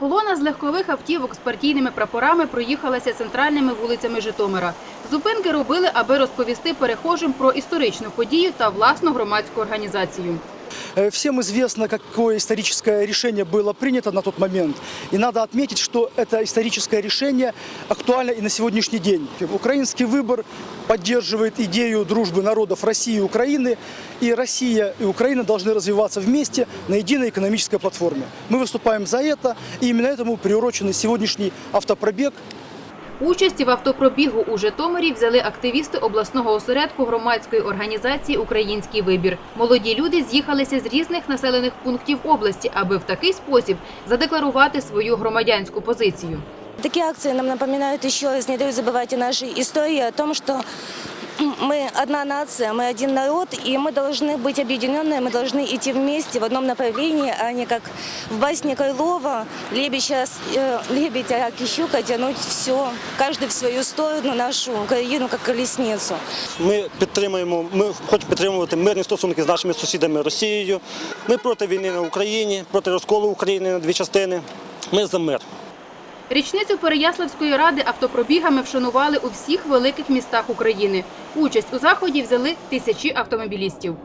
Колона з легкових автівок з партійними прапорами проїхалася центральними вулицями Житомира. Зупинки робили, аби розповісти перехожим про історичну подію та власну громадську організацію. Э, Всем известно, какое историческое решение было принято на тот момент. И надо отметить, что это историческое решение актуально и на сегодняшний день. Украинский выбор поддерживает идею дружбы народов России и Украины. И Россия и Украина должны развиваться вместе на единой экономической платформе. Мы выступаем за это. И именно этому приуроченный сегодняшний автопробег Участь в автопробігу у Житомирі взяли активісти обласного осередку громадської організації Український вибір. Молоді люди з'їхалися з різних населених пунктів області, аби в такий спосіб задекларувати свою громадянську позицію. Такие акции нам напоминают раз, не дают забывать о нашей истории, о том, что мы одна нация, мы один народ, и мы должны быть объединенные, мы должны идти вместе в одном направлении, а не как в басне Крылова «Лебедь, сейчас, э, лебедь, рак и щука» тянуть все, каждый в свою сторону, нашу Украину, как колесницу. Ми підтримуємо, ми хочемо підтримувати мирні стосунки з нашими сусідами Росією. Ми проти війни на Україні, проти розколу України на дві частини. Ми за мир. Річницю Переяславської ради автопробігами вшанували у всіх великих містах України. Участь у заході взяли тисячі автомобілістів.